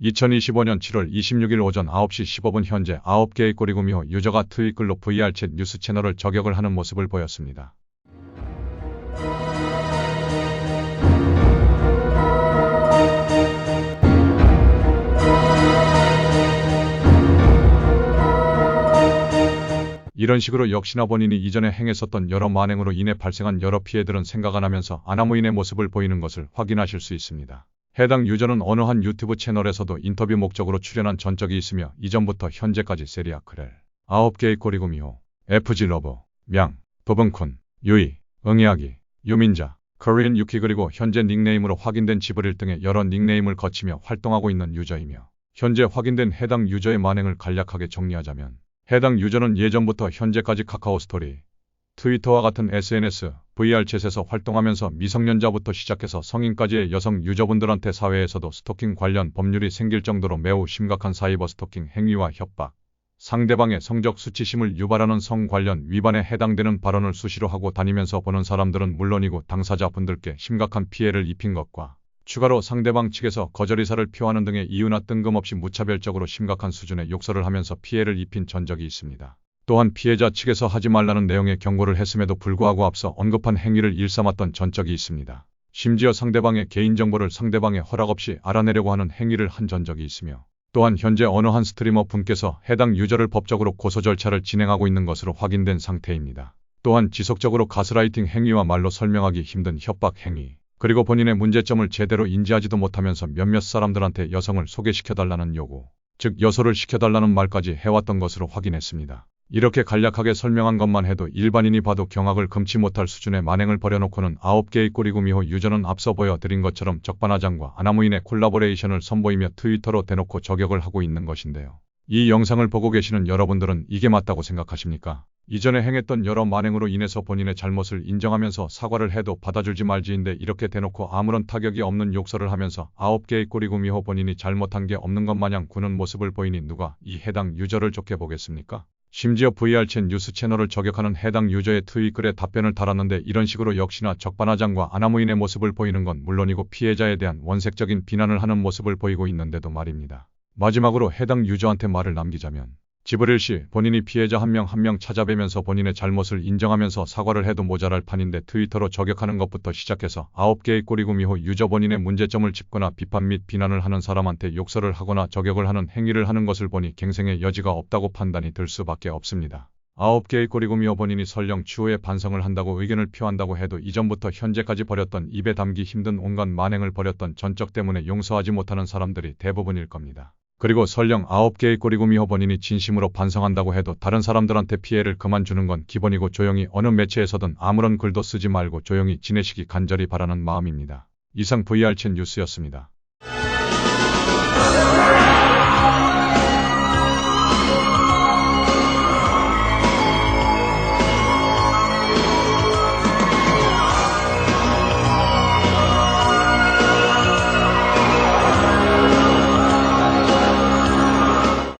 2025년 7월 26일 오전 9시 15분 현재 9개의 꼬리구미호 유저가 트윗글로 VR챗 뉴스 채널을 저격을 하는 모습을 보였습니다. 이런 식으로 역시나 본인이 이전에 행했었던 여러 만행으로 인해 발생한 여러 피해들은 생각 안 하면서 아나무인의 모습을 보이는 것을 확인하실 수 있습니다. 해당 유저는 어느 한 유튜브 채널에서도 인터뷰 목적으로 출연한 전적이 있으며 이전부터 현재까지 세리아 크렐, 9개의 꼬리구미호, FG 러버, 명, 도봉쿤, 유이, 응이야기, 유민자, 코리안 유키 그리고 현재 닉네임으로 확인된 지브릴 등의 여러 닉네임을 거치며 활동하고 있는 유저이며 현재 확인된 해당 유저의 만행을 간략하게 정리하자면 해당 유저는 예전부터 현재까지 카카오 스토리, 트위터와 같은 SNS, VR챗에서 활동하면서 미성년자부터 시작해서 성인까지의 여성 유저분들한테 사회에서도 스토킹 관련 법률이 생길 정도로 매우 심각한 사이버 스토킹 행위와 협박, 상대방의 성적 수치심을 유발하는 성 관련 위반에 해당되는 발언을 수시로 하고 다니면서 보는 사람들은 물론이고 당사자분들께 심각한 피해를 입힌 것과 추가로 상대방 측에서 거절 의사를 표하는 등의 이유나 뜬금없이 무차별적으로 심각한 수준의 욕설을 하면서 피해를 입힌 전적이 있습니다. 또한 피해자 측에서 하지 말라는 내용의 경고를 했음에도 불구하고 앞서 언급한 행위를 일삼았던 전적이 있습니다. 심지어 상대방의 개인정보를 상대방의 허락 없이 알아내려고 하는 행위를 한 전적이 있으며 또한 현재 어느 한 스트리머 분께서 해당 유저를 법적으로 고소 절차를 진행하고 있는 것으로 확인된 상태입니다. 또한 지속적으로 가스라이팅 행위와 말로 설명하기 힘든 협박 행위, 그리고 본인의 문제점을 제대로 인지하지도 못하면서 몇몇 사람들한테 여성을 소개시켜달라는 요구, 즉 여소를 시켜달라는 말까지 해왔던 것으로 확인했습니다. 이렇게 간략하게 설명한 것만 해도 일반인이 봐도 경악을 금치 못할 수준의 만행을 벌여놓고는 9개의 꼬리구미호 유저는 앞서 보여드린 것처럼 적반하장과 아나무인의 콜라보레이션을 선보이며 트위터로 대놓고 저격을 하고 있는 것인데요. 이 영상을 보고 계시는 여러분들은 이게 맞다고 생각하십니까? 이전에 행했던 여러 만행으로 인해서 본인의 잘못을 인정하면서 사과를 해도 받아줄지 말지인데 이렇게 대놓고 아무런 타격이 없는 욕설을 하면서 9개의 꼬리구미호 본인이 잘못한 게 없는 것 마냥 구는 모습을 보이니 누가 이 해당 유저를 좋게 보겠습니까? 심지어 VR챗 뉴스 채널을 저격하는 해당 유저의 트윗글에 답변을 달았는데 이런 식으로 역시나 적반하장과 아나무인의 모습을 보이는 건 물론이고 피해자에 대한 원색적인 비난을 하는 모습을 보이고 있는데도 말입니다. 마지막으로 해당 유저한테 말을 남기자면 지브릴 씨 본인이 피해자 한 명 한 명 찾아뵈면서 본인의 잘못을 인정하면서 사과를 해도 모자랄 판인데 트위터로 저격하는 것부터 시작해서 9개의 꼬리구미호 유저 본인의 문제점을 짚거나 비판 및 비난을 하는 사람한테 욕설을 하거나 저격을 하는 행위를 하는 것을 보니 갱생의 여지가 없다고 판단이 들 수밖에 없습니다. 9개의 꼬리구미호 본인이 설령 추후에 반성을 한다고 의견을 표한다고 해도 이전부터 현재까지 벌였던 입에 담기 힘든 온갖 만행을 벌였던 전적 때문에 용서하지 못하는 사람들이 대부분일 겁니다. 그리고 설령 9개의 꼬리구미호 본인이 진심으로 반성한다고 해도 다른 사람들한테 피해를 그만 주는 건 기본이고 조용히 어느 매체에서든 아무런 글도 쓰지 말고 조용히 지내시기 간절히 바라는 마음입니다. 이상 VR챗 뉴스였습니다.